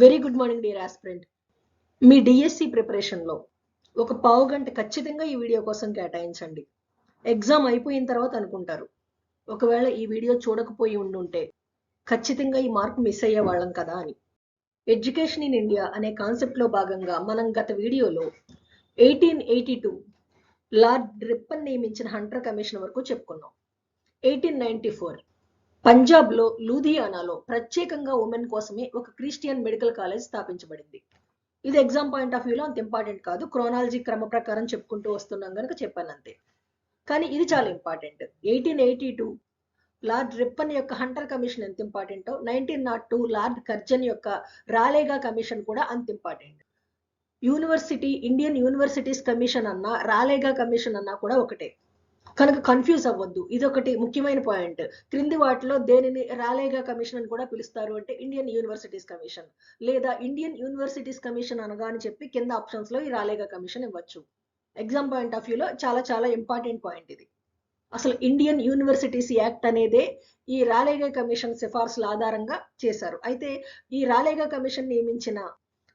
Very good morning dear aspirant మీ DSC ప్రిపరేషన్లో ఒక పావు గంట ఖచ్చితంగా ఈ వీడియో కోసం కేటాయించండి. ఎగ్జామ్ అయిపోయిన తర్వాత అనుకుంటారు. ఒకవేళ ఈ వీడియో చూడకపోయి ఉండుంటే ఖచ్చితంగా ఈ మార్క్ మిస్ అయ్యే వాళ్ళం కదా అని. ఎడ్యుకేషన్ ఇన్ ఇండియా అనే కాన్సెప్ట్లో భాగంగా మనం గత వీడియోలో eighteen eighty two Lord Ripon నియమించిన హంటర్ కమిషన్ వరకు చెప్పుకున్నాం. ఎయిటీన్ నైంటీ ఫోర్ పంజాబ్లో లూధియానాలో ప్రత్యేకంగా ఉమెన్ కోసమే ఒక క్రిస్టియన్ మెడికల్ కాలేజ్ స్థాపించబడింది. ఇది ఎగ్జామ్ పాయింట్ ఆఫ్ వ్యూలో అంత ఇంపార్టెంట్ కాదు. క్రోనాలజీ క్రమ ప్రకారం చెప్పుకుంటూ వస్తున్నాం కనుక చెప్పాను అంతే. కానీ ఇది చాలా important. Eighteen eighty two Lord Ripon యొక్క హంటర్ కమిషన్ ఎంత ఇంపార్టెంటో nineteen nought two Lord Curzon యొక్క రాలేగా కమిషన్ కూడా అంత important. University Indian universities commission అన్నా రాలేగా కమిషన్ అన్నా కూడా ఒకటే. కనుక కన్ఫ్యూజ్ అవ్వద్దు. ఇది ఒకటి ముఖ్యమైన పాయింట్ క్రింది వాటిలో దేనిని రాలేగా కమిషన్ అని కూడా పిలుస్తారు అంటే ఇండియన్ యూనివర్సిటీస్ కమిషన్ లేదా ఇండియన్ యూనివర్సిటీస్ కమిషన్ అనగా అని చెప్పి కింద ఆప్షన్స్లో ఈ రాలేగా కమిషన్ ఇవ్వచ్చు. ఎగ్జామ్ పాయింట్ ఆఫ్ వ్యూలో చాలా చాలా ఇంపార్టెంట్ పాయింట్ ఇది. అసలు ఇండియన్ యూనివర్సిటీస్ యాక్ట్ అనేదే ఈ రాలేగా కమిషన్ సిఫార్సుల ఆధారంగా చేశారు. అయితే ఈ రాలేగా కమిషన్ నియమించిన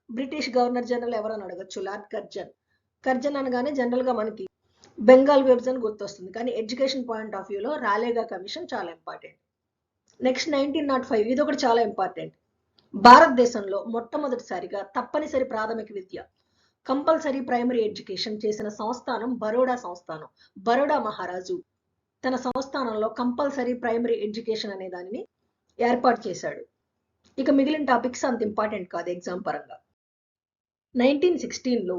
బ్రిటిష్ గవర్నర్ జనరల్ ఎవరని అడగచ్చు? లార్డ్ కర్జన్ కర్జన్ అనగానే జనరల్గా మనకి బెంగాల్ విభజన గుర్తొస్తుంది. కానీ ఎడ్యుకేషన్ పాయింట్ ఆఫ్ వ్యూలో రాలేగా కమిషన్ చాలా important. Next nineteen nought five ఇది ఒకటి చాలా ఇంపార్టెంట్. భారతదేశంలో మొట్టమొదటిసారిగా తప్పనిసరి ప్రాథమిక విద్య కంపల్సరీ ప్రైమరీ ఎడ్యుకేషన్ చేసిన సంస్థానం బరోడా సంస్థానం. బరోడా మహారాజు తన సంస్థానంలో కంపల్సరీ ప్రైమరీ ఎడ్యుకేషన్ అనే దానిని ఏర్పాటు చేశాడు. ఇక మిగిలిన టాపిక్స్ అంత ఇంపార్టెంట్ కాదు ఎగ్జామ్ పరంగా. నైన్టీన్ సిక్స్టీన్లో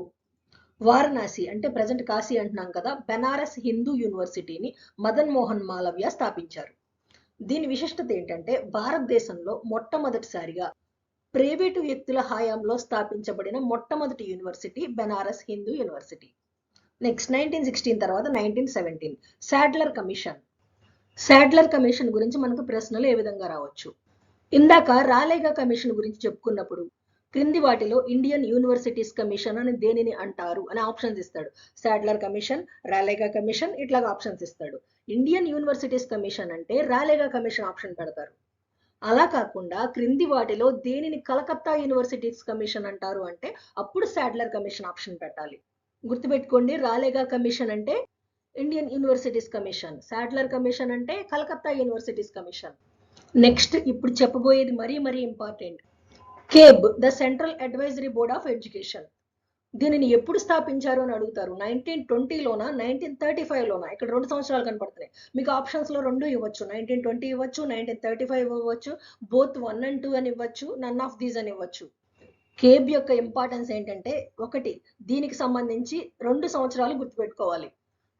వారణాసి అంటే ప్రజెంట్ కాశీ అంటున్నాం కదా బెనారస్ హిందూ యూనివర్సిటీని మదన్ మోహన్ మాలవ్య స్థాపించారు. దీని విశిష్టత ఏంటంటే భారతదేశంలో మొట్టమొదటిసారిగా ప్రైవేటు వ్యక్తుల హయాంలో స్థాపించబడిన మొట్టమొదటి university Benares Hindu university. Next nineteen sixteen తర్వాత nineteen seventeen Sadler commission. Sadler commission గురించి మనకు ప్రశ్నలు ఏ విధంగా రావచ్చు? ఇందాక రాలేగా కమిషన్ గురించి చెప్పుకున్నప్పుడు క్రింది వాటిలో ఇండియన్ యూనివర్సిటీస్ కమిషన్ అని దేనిని అంటారు అని ఆప్షన్స్ ఇస్తాడు. శాడ్లర్ కమిషన్ రాలేగా కమిషన్ ఇట్లాగా ఆప్షన్స్ ఇస్తాడు. ఇండియన్ యూనివర్సిటీస్ కమిషన్ అంటే రాలేగా కమిషన్ ఆప్షన్ పెడతారు. అలా కాకుండా క్రింది వాటిలో దేనిని కలకత్తా యూనివర్సిటీస్ కమిషన్ అంటారు అంటే అప్పుడు శాడ్లర్ కమిషన్ ఆప్షన్ పెట్టాలి. గుర్తుపెట్టుకోండి రాలేగా కమిషన్ అంటే Indian universities commission Sadler commission అంటే కలకత్తా యూనివర్సిటీస్ కమిషన్ నెక్స్ట్ ఇప్పుడు చెప్పబోయేది మరీ మరీ important CABE the central advisory board of education. దీనిని ఎప్పుడు స్థాపించారు అని అడుగుతారు? నైన్టీన్ ట్వంటీలోనా నైన్టీన్ థర్టీ ఫైవ్లోనా ఇక్కడ రెండు సంవత్సరాలు కనపడుతున్నాయి. మీకు ఆప్షన్స్లో రెండు ఇవ్వచ్చు. నైన్టీన్ ట్వంటీ ఇవ్వచ్చు నైన్టీన్ థర్టీ ఫైవ్ ఇవ్వచ్చు బోత్ వన్ అండ్ టూ అని ఇవ్వచ్చు నన్ ఆఫ్ దీస్ అని ఇవ్వచ్చు. కేబ్ యొక్క ఇంపార్టెన్స్ ఏంటంటే ఒకటి దీనికి సంబంధించి రెండు సంవత్సరాలు గుర్తుపెట్టుకోవాలి.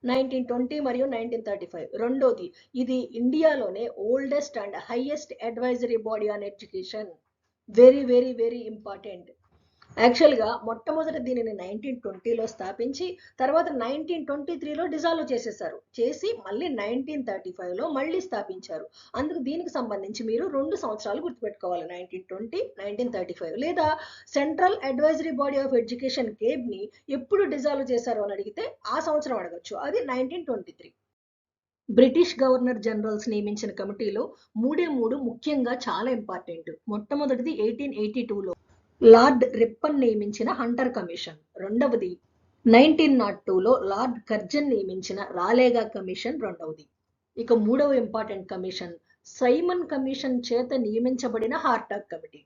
నైన్టీన్ ట్వంటీ మరియు నైన్టీన్ థర్టీ ఫైవ్ రెండోది ఇది ఇండియాలోనే oldest and highest advisory body on education very very very important. యాక్చువల్గా మొట్టమొదట దీనిని నైన్టీన్ ట్వంటీలో స్థాపించి తర్వాత నైన్టీన్ ట్వంటీ త్రీలో డిజాల్వ్ చేసేసారు. చేసి మళ్ళీ నైన్టీన్ థర్టీ ఫైవ్లో మళ్ళీ స్థాపించారు. అందుకు దీనికి సంబంధించి మీరు రెండు సంవత్సరాలు గుర్తుపెట్టుకోవాలి. Nineteen twenty nineteen thirty five. లేదా central advisory body of education కేబ్ని ఎప్పుడు డిజాల్వ్ చేశారు అని అడిగితే ఆ సంవత్సరం అడగచ్చు. అది nineteen twenty three. British governor generals నియమించిన కమిటీలో మూడే మూడు ముఖ్యంగా చాలా ఇంపార్టెంట్. మొట్టమొదటిది ఎయిటీన్ ఎయిటీ టూలో లార్డ్ రిప్పన్ నియమించిన హంటర్ కమిషన్. రెండవది నైన్టీన్ నాట్ టూలో లార్డ్ కర్జన్ నియమించిన రాలేగా కమిషన్ రెండవది. ఇక మూడవ ఇంపార్టెంట్ కమిషన్ సైమన్ కమిషన్ చేత నియమించబడిన హార్టాక్ కమిటీ.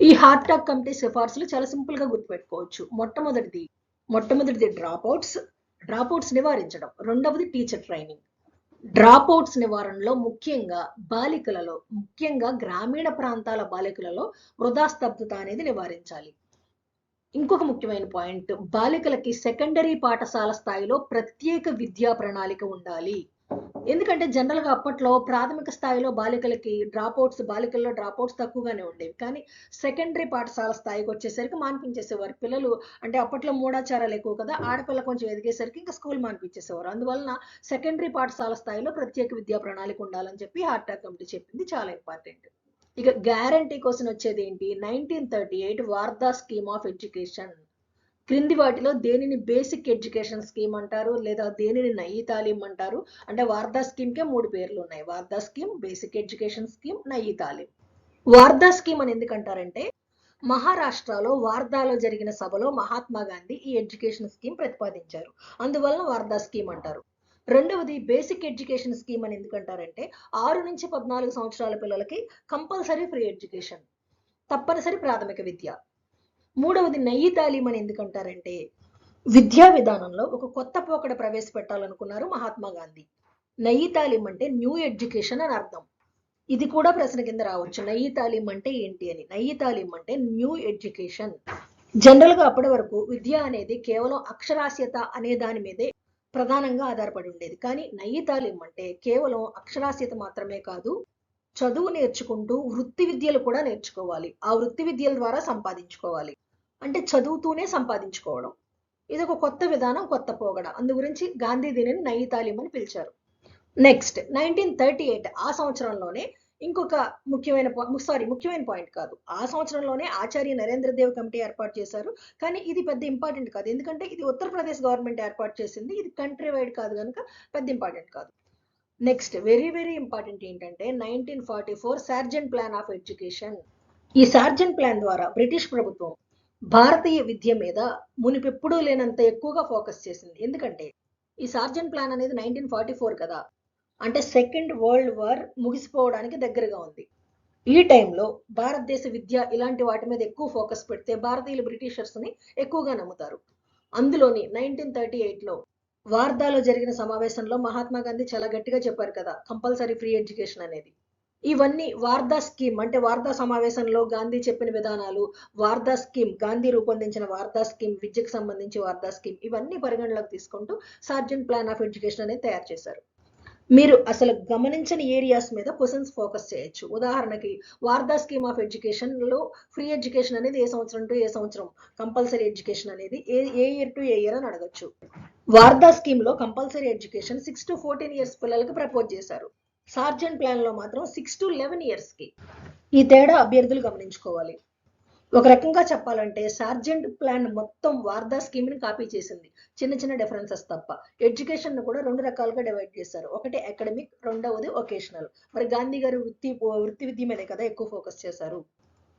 ఈ హార్టాక్ కమిటీ సిఫార్సులు చాలా సింపుల్గా గుర్తుపెట్టుకోవచ్చు. మొట్టమొదటిది మొట్టమొదటిది డ్రాప్ అవుట్స్ డ్రాప్ అవుట్స్ నివారించడం. రెండవది టీచర్ ట్రైనింగ్. డ్రాప్ అవుట్స్ నివారణలో ముఖ్యంగా బాలికలలో ముఖ్యంగా గ్రామీణ ప్రాంతాల బాలికలలో వృధాస్తబ్దత అనేది నివారించాలి. ఇంకొక ముఖ్యమైన పాయింట్ బాలికలకి సెకండరీ పాఠశాల స్థాయిలో ప్రత్యేక విద్యా ప్రణాళిక ఉండాలి. ఎందుకంటే జనరల్గా అప్పట్లో ప్రాథమిక స్థాయిలో బాలికలకి డ్రాప్ అవుట్స్ బాలికల్లో డ్రాప్ అవుట్స్ తక్కువగానే ఉండేవి. కానీ సెకండరీ పాఠశాల స్థాయికి వచ్చేసరికి మాన్పించేసేవారు. పిల్లలు అంటే అప్పట్లో మూడాచారాలు ఎక్కువ కదా ఆడపిల్ల కొంచెం ఎదిగేసరికి ఇంకా స్కూల్ మాన్పించేసేవారు. అందువలన సెకండరీ పాఠశాల స్థాయిలో ప్రత్యేక విద్యా ప్రణాళిక ఉండాలని చెప్పి హార్టాక్ కమిటీ చెప్పింది. చాలా ఇంపార్టెంట్ ఇక గ్యారంటీ కోసం వచ్చేది ఏంటి? Nineteen thirty eight Wardha scheme of education క్రింది వాటిలో దేనిని బేసిక్ ఎడ్యుకేషన్ స్కీమ్ అంటారు? లేదా దేనిని నయీ తాలీం అంటారు అంటే వార్దా స్కీమ్కే మూడు పేర్లు ఉన్నాయి. Wardha scheme basic education scheme Nai Talim Wardha scheme అని ఎందుకంటారంటే మహారాష్ట్రలో వార్ధాలో జరిగిన సభలో మహాత్మా గాంధీ ఈ ఎడ్యుకేషన్ స్కీమ్ ప్రతిపాదించారు. అందువలన వార్దా స్కీమ్ అంటారు. రెండవది బేసిక్ ఎడ్యుకేషన్ స్కీమ్ అని ఎందుకంటారంటే ఆరు నుంచి పద్నాలుగు సంవత్సరాల పిల్లలకి కంపల్సరీ ఫ్రీ ఎడ్యుకేషన్ తప్పనిసరి ప్రాథమిక విద్య. మూడవది నయ్యి తాలీం అని ఎందుకంటారంటే విద్యా విధానంలో ఒక కొత్త పోకడ ప్రవేశపెట్టాలనుకున్నారు మహాత్మా గాంధీ. నయ్యి తాలీం అంటే న్యూ ఎడ్యుకేషన్ అని అర్థం. ఇది కూడా ప్రశ్న కింద రావచ్చు. నయ్యి తాలీం అంటే ఏంటి అని? నయ్యి తాలీం అంటే న్యూ ఎడ్యుకేషన్. జనరల్గా అప్పటి వరకు విద్య అనేది కేవలం అక్షరాస్యత అనే దాని మీదే ప్రధానంగా ఆధారపడి ఉండేది. కానీ నయ్యి తాలీం అంటే కేవలం అక్షరాస్యత మాత్రమే కాదు చదువు నేర్చుకుంటూ వృత్తి విద్యలు కూడా నేర్చుకోవాలి. ఆ వృత్తి విద్యల ద్వారా సంపాదించుకోవాలి. అంటే చదువుతూనే సంపాదించుకోవడం. ఇది ఒక కొత్త విధానం కొత్త పోగడ. అందు గురించి గాంధీ దీనిని నయ్యి తాలీం అని పిలిచారు. నెక్స్ట్ నైన్టీన్ థర్టీ ఎయిట్ ఆ సంవత్సరంలోనే ఇంకొక ముఖ్యమైన సారీ ముఖ్యమైన పాయింట్ కాదు. ఆ సంవత్సరంలోనే ఆచార్య నరేంద్ర దేవ్ కమిటీ ఏర్పాటు చేశారు. కానీ ఇది పెద్ద ఇంపార్టెంట్ కాదు. ఎందుకంటే ఇది ఉత్తరప్రదేశ్ గవర్నమెంట్ ఏర్పాటు చేసింది. ఇది కంట్రీ వైడ్ కాదు కనుక పెద్ద ఇంపార్టెంట్ కాదు. నెక్స్ట్ వెరీ వెరీ ఇంపార్టెంట్ ఏంటంటే nineteen forty four Sargent plan of education ఈ సార్జెంట్ ప్లాన్ ద్వారా బ్రిటిష్ ప్రభుత్వం భారతీయ విద్య మీద మునిపెప్పుడూ లేనంత ఎక్కువగా ఫోకస్ చేసింది. ఎందుకంటే ఈ సార్జెంట్ ప్లాన్ అనేది నైన్టీన్ ఫార్టీ ఫోర్ కదా. అంటే సెకండ్ వరల్డ్ వార్ ముగిసిపోవడానికి దగ్గరగా ఉంది. ఈ టైంలో భారతదేశ విద్య ఇలాంటి వాటి మీద ఎక్కువ ఫోకస్ పెడితే భారతీయులు బ్రిటిషర్స్ని ఎక్కువగా నమ్ముతారు. అందులోని నైన్టీన్ థర్టీ ఎయిట్లో వార్ధాలో జరిగిన సమావేశంలో మహాత్మా గాంధీ చాలా గట్టిగా చెప్పారు కదా కంపల్సరీ ఫ్రీ ఎడ్యుకేషన్ అనేది. ఇవన్నీ వార్దా స్కీమ్ అంటే వార్దా సమావేశంలో గాంధీ చెప్పిన విధానాలు వార్దా స్కీమ్ గాంధీ రూపొందించిన వార్దా స్కీమ్ విద్యకు సంబంధించి వార్దా స్కీమ్ ఇవన్నీ పరిగణలోకి తీసుకుంటూ సార్జెంట్ ప్లాన్ ఆఫ్ ఎడ్యుకేషన్ అనేది తయారు చేశారు. మీరు అసలు గమనించని ఏరియాస్ మీద క్వశ్చన్స్ ఫోకస్ చేయొచ్చు. ఉదాహరణకి వార్దా స్కీమ్ ఆఫ్ ఎడ్యుకేషన్లో ఫ్రీ ఎడ్యుకేషన్ అనేది ఏ సంవత్సరం టు ఏ సంవత్సరం? కంపల్సరీ ఎడ్యుకేషన్ అనేది ఏ ఏ ఇయర్ టు ఏ ఇయర్ అని అడగచ్చు. వార్దా స్కీమ్లో compulsory education six to fourteen years పిల్లలకి ప్రపోజ్ చేశారు. సార్జెంట్ ప్లాన్లో మాత్రం సిక్స్ టు లెవెన్ ఇయర్స్కి ఈ తేడా అభ్యర్థులు గమనించుకోవాలి. ఒక రకంగా చెప్పాలంటే సార్జెంట్ ప్లాన్ మొత్తం వార్దా స్కీమ్ని కాపీ చేసింది. చిన్న చిన్న డిఫరెన్సెస్ తప్ప. ఎడ్యుకేషన్ను కూడా రెండు రకాలుగా డివైడ్ చేశారు. ఒకటి అకాడమిక్ రెండవది ఒకేషనల్. మరి గాంధీ గారు వృత్తి వృత్తి విద్య మీదే కదా ఎక్కువ ఫోకస్ చేశారు.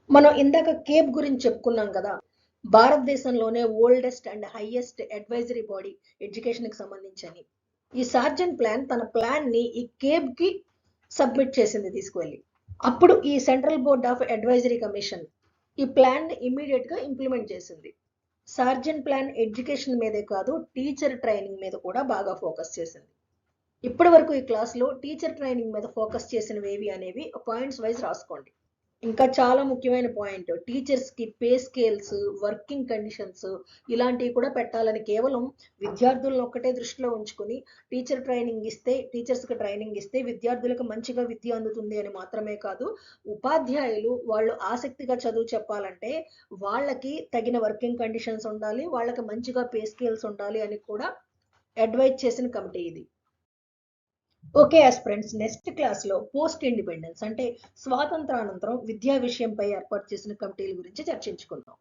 మనం ఇందాక కేప్ గురించి చెప్పుకున్నాం కదా. భారతదేశంలోనే oldest and highest advisory body ఎడ్యుకేషన్కి సంబంధించి ఈ సార్జెంట్ ప్లాన్ తన ప్లాన్ని ఈ కేబ్కి సబ్మిట్ చేసింది తీసుకువెళ్ళి. అప్పుడు ఈ central board of advisory commission ఈ ప్లాన్ని ఇమీడియట్గా ఇంప్లిమెంట్ చేసింది. సార్జెంట్ ప్లాన్ ఎడ్యుకేషన్ మీదే కాదు టీచర్ ట్రైనింగ్ మీద కూడా బాగా ఫోకస్ చేసింది. ఇప్పటి వరకు ఈ క్లాస్లో టీచర్ ట్రైనింగ్ మీద ఫోకస్ చేసినవి ఏవి అనేవి పాయింట్స్ వైజ్ రాసుకోండి. ఇంకా చాలా ముఖ్యమైన పాయింట్ టీచర్స్కి పే స్కేల్స్ వర్కింగ్ కండిషన్స్ ఇలాంటివి కూడా పెట్టాలని కేవలం విద్యార్థులను ఒక్కటే దృష్టిలో ఉంచుకుని టీచర్ ట్రైనింగ్ ఇస్తే టీచర్స్కి ట్రైనింగ్ ఇస్తే విద్యార్థులకు మంచిగా విద్య అందుతుంది అని మాత్రమే కాదు ఉపాధ్యాయులు వాళ్ళు ఆసక్తిగా చదువు చెప్పాలంటే వాళ్ళకి తగిన వర్కింగ్ కండిషన్స్ ఉండాలి వాళ్ళకి మంచిగా పే స్కేల్స్ ఉండాలి అని కూడా అడ్వైజ్ చేసిన కమిటీ ఇది. ఓకే ఫ్రెండ్స్ నెక్స్ట్ క్లాస్లో పోస్ట్ ఇండిపెండెన్స్ అంటే స్వాతంత్రానంతరం విద్యా విషయంపై ఏర్పాటు చేసిన కమిటీల గురించి చర్చించుకుందాం.